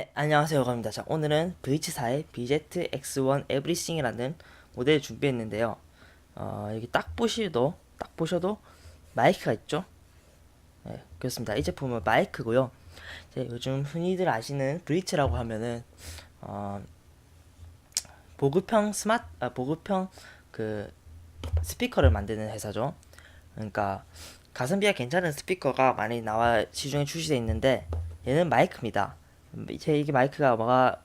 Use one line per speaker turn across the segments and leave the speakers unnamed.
네, 안녕하세요. 겁니다. 자, 오늘은 VH4의 BZ-X1 Everything이라는 모델을 준비했는데요. 어, 여기 딱 보시도, 딱 보셔도 마이크가 있죠? 네, 그렇습니다. 이 제품은 마이크고요. 이제 요즘 흔히들 아시는 브릿지라고 하면은, 어, 보급형 스마트, 아, 보급형 그 스피커를 만드는 회사죠. 그러니까 가성비가 괜찮은 스피커가 많이 나와 시중에 출시되어 있는데 얘는 마이크입니다. 제 이게 마이크가 뭐가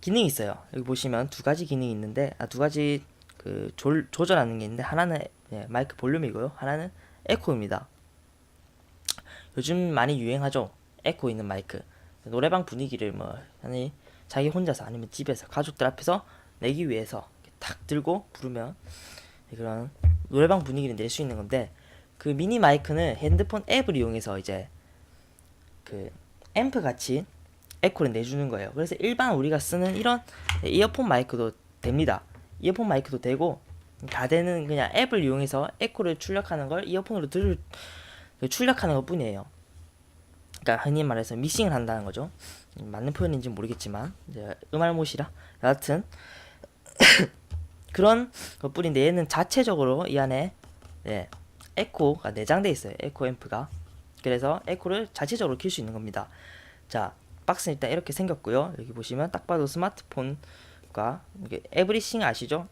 기능이 있어요. 여기 보시면 두 가지 기능이 있는데 아, 두 가지 그 조, 조절하는 게 있는데 하나는 예, 마이크 볼륨이고요. 하나는 에코입니다. 요즘 많이 유행하죠. 에코 있는 마이크. 노래방 분위기를 뭐 아니 자기 혼자서 아니면 집에서 가족들 앞에서 내기 위해서 탁 들고 부르면 그런 노래방 분위기를 낼 수 있는 건데 그 미니 마이크는 핸드폰 앱을 이용해서 이제 그 앰프 같이 에코를 내주는 거예요. 그래서 일반 우리가 쓰는 이런 이어폰 마이크도 됩니다. 이어폰 마이크도 되고 다 되는 그냥 앱을 이용해서 에코를 출력하는 걸 이어폰으로 들그 출력하는 것 뿐이에요. 그러니까 흔히 말해서 미싱을 한다는 거죠. 맞는 표현인지 모르겠지만 음알못이라 여하튼 그런 것뿐인데 얘는 자체적으로 이 안에 예, 에코가 내장돼 있어요. 에코 앰프가 그래서 에코를 자체적으로 킬 수 있는 겁니다. 자, 박스는 일단 이렇게 생겼고요. 여기 보시면 딱 봐도 스마트폰과 이게 에브리싱 아시죠?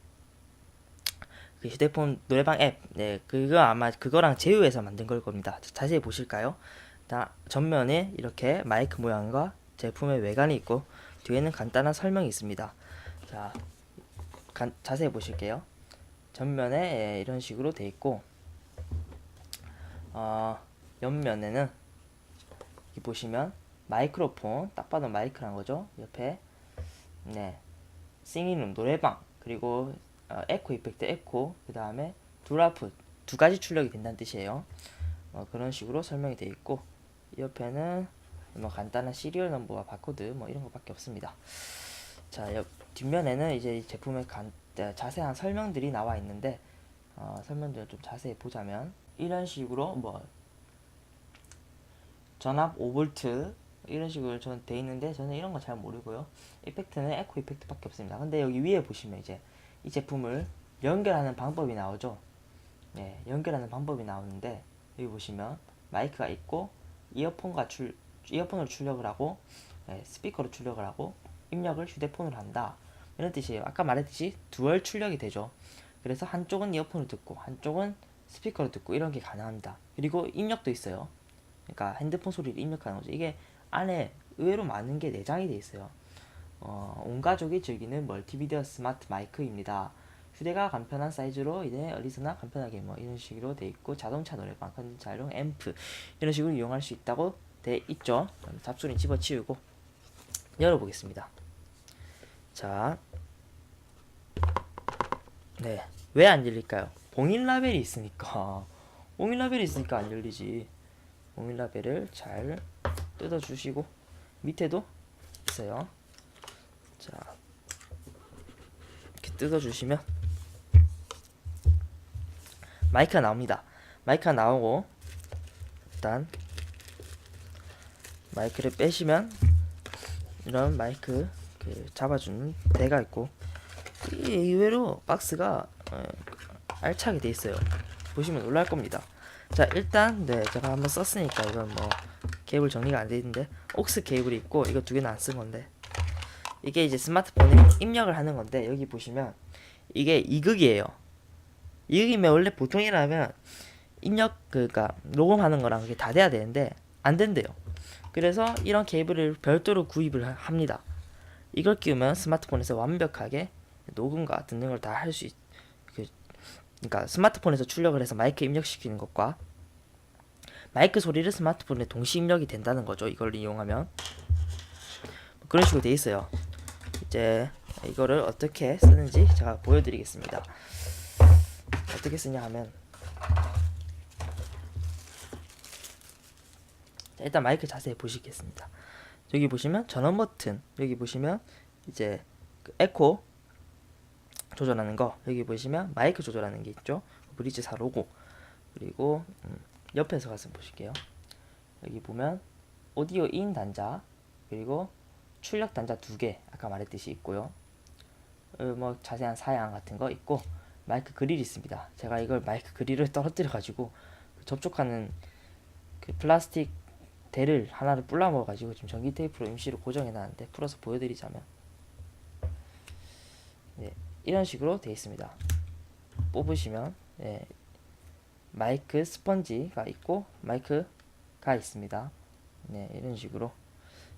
그 휴대폰 노래방 앱, 네, 그거 아마 그거랑 제휴해서 만든 걸 겁니다. 자, 자세히 보실까요? 다 전면에 이렇게 마이크 모양과 제품의 외관이 있고 뒤에는 간단한 설명이 있습니다. 자, 간, 자세히 보실게요. 전면에 예, 이런 식으로 돼 있고, 어, 옆면에는 보시면 마이크로폰 딱 봐도 마이크란 거죠? 옆에. 네. 싱잉룸 노래방 그리고 어, 에코 이펙트 에코 그 다음에 둘아프 두 가지 출력이 된다는 뜻이에요. 어, 그런 식으로 설명이 되어 있고 이 옆에는 뭐 간단한 시리얼 넘버와 바코드 뭐 이런 것밖에 없습니다. 자 옆 뒷면에는 이제 이 제품의 간, 네, 자세한 설명들이 나와 있는데 어, 설명들을 좀 자세히 보자면 이런 식으로 뭐 전압 5V 이런 식으로 저는 돼 있는데 저는 이런 거잘 모르고요. 이펙트는 에코 이펙트밖에 없습니다. 근데 여기 위에 보시면 이제 이 제품을 연결하는 방법이 나오죠. 네, 연결하는 방법이 나오는데 여기 보시면 마이크가 있고 이어폰과 출 이어폰으로 출력을 하고 네, 스피커로 출력을 하고 입력을 휴대폰으로 한다. 이런 뜻이에요. 아까 말했듯이 두얼 출력이 되죠. 그래서 한쪽은 이어폰을 듣고 한쪽은 스피커로 듣고 이런 게 가능합니다. 그리고 입력도 있어요. 그러니까 핸드폰 소리를 입력하는 거죠. 이게 안에 의외로 많은 게 내장이 돼 있어요. 어, 온 가족이 즐기는 멀티미디어 스마트 마이크입니다. 휴대가 간편한 사이즈로 이제 어디서나 간편하게 뭐 이런 식으로 돼 있고 자동차 노래방 촬영 앰프 이런 식으로 이용할 수 있다고 돼 있죠. 잡소리 집어치우고 열어보겠습니다. 자, 네, 왜 안 열릴까요? 봉인 라벨이 있으니까 봉인 라벨이 있으니까 안 열리지. 봉인 라벨을 잘 뜯어주시고 밑에도 있어요. 자 이렇게 뜯어주시면 마이크가 나옵니다. 마이크가 나오고 일단 마이크를 빼시면 이런 마이크 그 잡아주는 대가 있고 의외로 박스가 어, 알차게 돼 있어요. 보시면 놀랄 겁니다. 자 일단 네 제가 한번 썼으니까 이건 뭐 케이블 정리가 안 돼 있는데 옥스 케이블이 있고 이거 두 개는 안 쓴 건데. 이게 이제 스마트폰에 입력을 하는 건데 여기 보시면 이게 2극이에요. 2극이면 원래 보통이라면 입력 그니까 녹음하는 거랑 그게 다 돼야 되는데 안 된대요. 그래서 이런 케이블을 별도로 구입을 하- 합니다. 이걸 끼우면 스마트폰에서 완벽하게 녹음과 듣는 걸 다 할 수 있, 그, 그러니까 스마트폰에서 출력을 해서 마이크 입력시키는 것과 마이크 소리를 스마트폰에 동시 입력이 된다는 거죠. 이걸 이용하면 뭐 그런 식으로 돼 있어요. 이제 이거를 어떻게 쓰는지 제가 보여드리겠습니다. 어떻게 쓰냐 하면 자, 일단 마이크 자세히 보시겠습니다. 여기 보시면 전원 버튼 여기 보시면 이제 그 에코 조절하는 거 여기 보시면 마이크 조절하는 게 있죠. 브리지 4 로고 그리고 음, 옆에서 가서 보실게요. 여기 보면 오디오 인 단자 그리고 출력 단자 두 개 아까 말했듯이 있고요. 어, 뭐 자세한 사양 같은 거 있고 마이크 그릴이 있습니다. 제가 이걸 마이크 그릴을 떨어뜨려 가지고 접촉하는 그 플라스틱 대를 하나를 불라 먹어 가지고 지금 전기 테이프로 임시로 고정해 놨는데 풀어서 보여드리자면 네, 이런 식으로 되어 있습니다. 뽑으시면 예, 마이크 스펀지가 있고 마이크가 있습니다. 네, 이런 식으로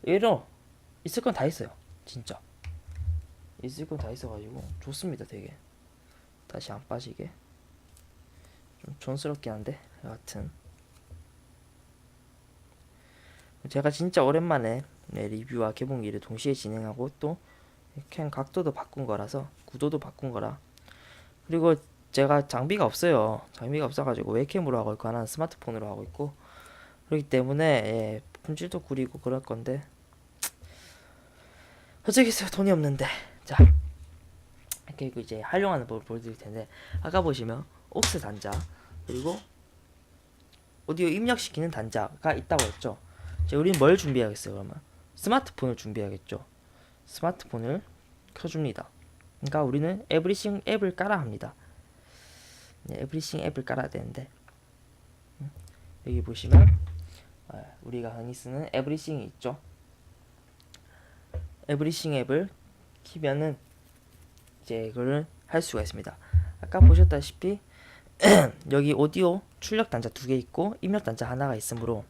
의외로 있을 건 다 있어요. 진짜 있을 건 다 있어가지고 좋습니다. 되게 다시 안 빠지게 좀 촌스럽긴 한데 여하튼 제가 진짜 오랜만에 네, 리뷰와 개봉기를 동시에 진행하고 또캠 각도도 바꾼 거라서 구도도 바꾼 거라 그리고 제가 장비가 없어요. 장비가 없어가지고 웹캠으로 하고 있고 하나는 스마트폰으로 하고 있고. 그렇기 때문에 예, 품질도 구리고 그럴 건데. 어쩌겠어요 돈이 없는데. 자 그리고 이제 활용하는 법을 보여드릴 텐데. 아까 보시면 옥스 단자 그리고 오디오 입력시키는 단자가 있다고 했죠. 자 우리는 뭘 준비하겠어요 그러면? 스마트폰을 준비하겠죠. 스마트폰을 켜줍니다. 그러니까 우리는 에브리싱 앱을 깔아 합니다. 네, 에브리싱 앱을 깔아야 되는데. 음, 여기 보시면 아, 우리가 흔히 쓰는 에브리싱이 있죠. 에브리싱 앱을 키면은 이제 이거를 할 수가 있습니다. 아까 보셨다시피 여기 오디오 출력 단자 두 개 있고 입력 단자 하나가 있으므로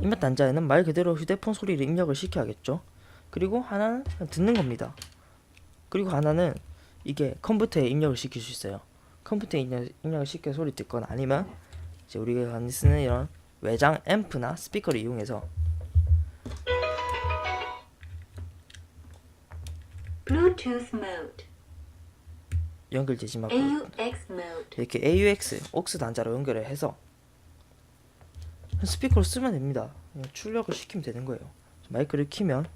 입력 단자에는 말 그대로 휴대폰 소리를 입력을 시켜야겠죠. 그리고 하나는 듣는 겁니다. 그리고 하나는 이게 컴퓨터에 입력을 시킬 수 있어요 컴퓨터에 입력, 입력을 시켜 소리 듣거나 아니면 이제 우리가 많이 쓰는 이런 외장 앰프나 스피커를 이용해서
Bluetooth mode,
연결되지만 그
AUX mode,
이렇게 AUX 옥스 단자로 연결을 해서 스피커로 쓰면 됩니다. 출력을 시키면 되는 거예요. 마이크를 키면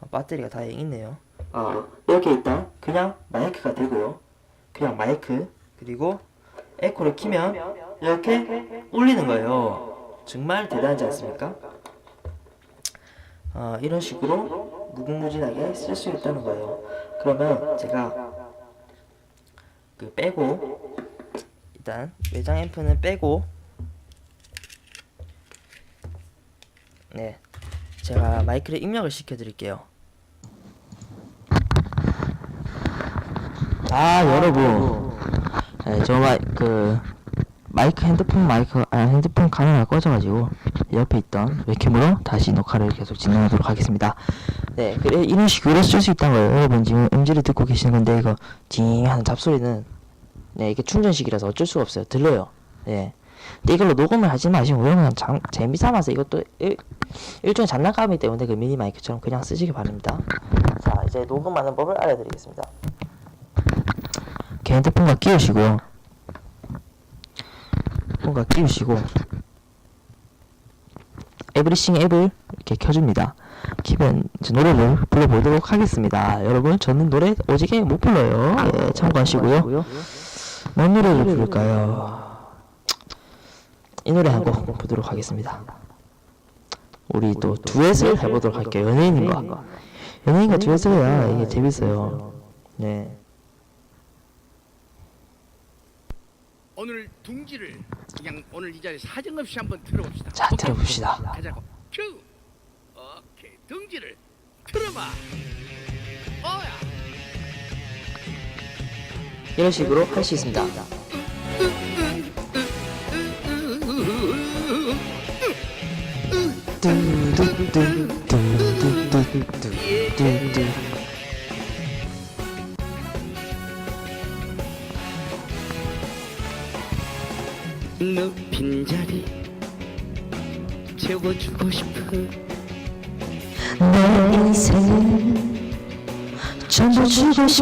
아, 배터리가 다행히 있네요. 아 이렇게 일단 그냥 마이크가 되고요. 그냥 마이크 그리고 에코를 키면 이렇게 울리는 거예요. 정말 대단하지 않습니까? 아 이런 식으로 무궁무진하게 쓸 수 있다는 거예요. 그러면 제가 그 빼고 일단 외장 앰프는 빼고 네 제가 마이크를 입력을 시켜 드릴게요 아 여러분 네, 저그 마이크 핸드폰 마이크 아 핸드폰 카메라 꺼져가지고 옆에 있던 웹캠으로 다시 녹화를 계속 진행하도록 하겠습니다. 네, 그래 이런 식으로 쓸 수 있다는 거예요. 여러분 지금 음질을 듣고 계시는 건데 이거 징하는 잡소리는 네 이게 충전식이라서 어쩔 수가 없어요. 들려요. 네. 근데 이걸로 녹음을 하지 마시고 그냥 장, 재미 삼아서 이것도 일, 일종의 장난감이기 때문에 그 미니 마이크처럼 그냥 쓰시기 바랍니다. 자 이제 녹음하는 법을 알려드리겠습니다. 개 핸드폰과 끼우시고요. 뭔가 끼우시고 에브리싱 앱을 이렇게 켜줍니다. 키면 노래를 불러보도록 하겠습니다. 여러분 저는 노래 오지게 못 불러요. 예, 참고하시고요. 뭔 노래를 부를까요? 이 노래 한곡 보도록 하겠습니다. 우리 또 듀엣을 해보도록 할게요. 연예인과 연예인과 듀엣을 해야 이게 재밌어요. 네.
오늘 둥지를 그냥 오늘 이 자리에 사정없이 한번 들어봅시다.
자,
오케이?
들어봅시다.
가자고. 큐. 오케이. 둥지를 틀어봐. 어야.
이런 식으로 할 수 있습니다. 뚜두두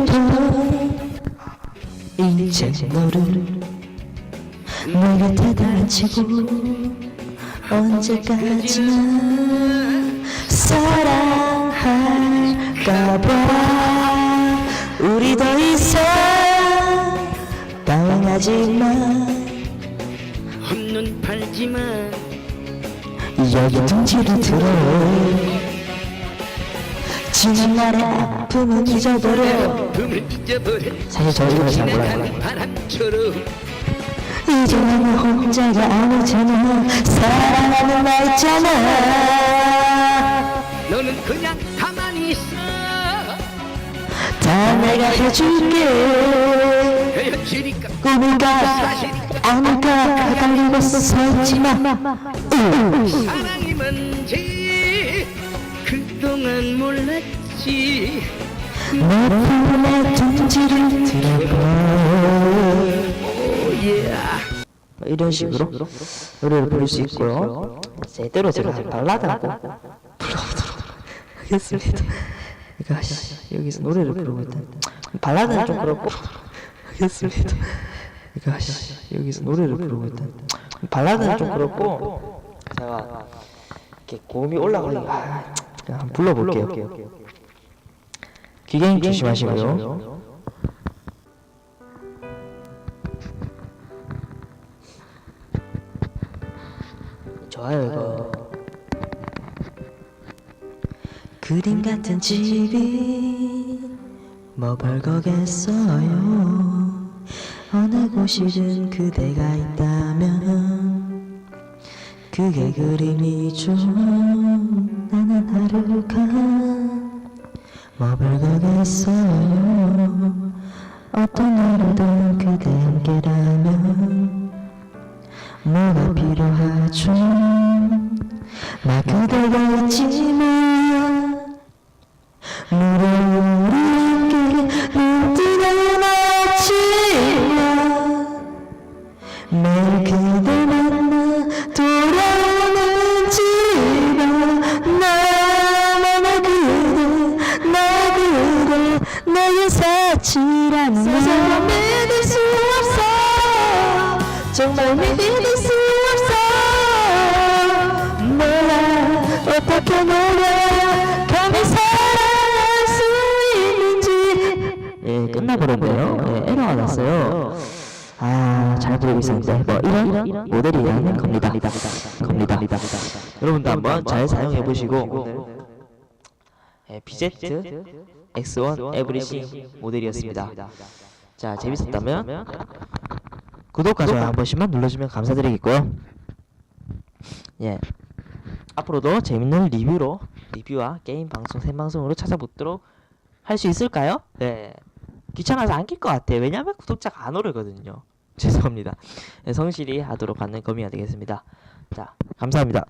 싶어
이제 너를 내 곁에 다 치고 언제까지나 사랑할까봐. 우리 더 이상 당하지만
헛눈 팔지만
여기 둥지를 들어
지난 날의 아픔은 잊어버려
품을 잊어버려.
사실 저 이거 잘 몰라요.
지나가는 바람처럼.
이제 나는 혼자가 아니잖아 사랑하는 나 있잖아
너는 그냥 가만히 있어.
다 내가 해줄게.
헤어지니까
꿈인가 아닐까 헷갈리고 서지마
사랑이 뭔지 그동안 몰랐지.
내 품에 둥지를 들어봐. 이런 식으로 노래를 부를 수 있고요. 제대로 제가 발라드 한곡 불러보도록 하겠습니다. 그러니까 씨, 여기서 노래를 부르고 일단 발라드는 좀 그렇고. 하겠습니다. 그러니까 씨, 여기서 노래를 부르고 일단 발라드는 좀 그렇고. 제가 이렇게 고음이 올라가니까 아, 그냥 한번 불러볼게요. 기갱 조심하시고요. 좋아요 이거. 그림 같은 집이 뭐 별거겠어요? 어느 곳이든 그대가 있다면 그게 그림이죠 나는 하루가 뭐 별거겠어요? 어떤 하루든 그대 함께라면 뭐가 필요하죠? 나 그대가 있지만 정말 믿을 수 없어. 몰라 어떻게 노래 감히 사랑할 수 있는지. 예 끝나버렸네요. 예, 에러가 났어요. 아잘 부르고 있었는데. 뭐 이런 모델이라는 겁니다. 겁니다. 여러분도 한번 잘 사용해 보시고 예, BZ X1 에브리싱 모델이었습니다. 자 재밌었다면 구독과 좋아요 한 번씩만 눌러주면 감사드리겠고요. 예. 앞으로도 재밌는 리뷰로 리뷰와 게임 방송 생방송으로 찾아보도록 할 수 있을까요? 네. 귀찮아서 안 낄 것 같아요. 왜냐면 구독자가 안 오르거든요. 죄송합니다. 네, 성실히 하도록 하는 거미가 되겠습니다. 자, 감사합니다.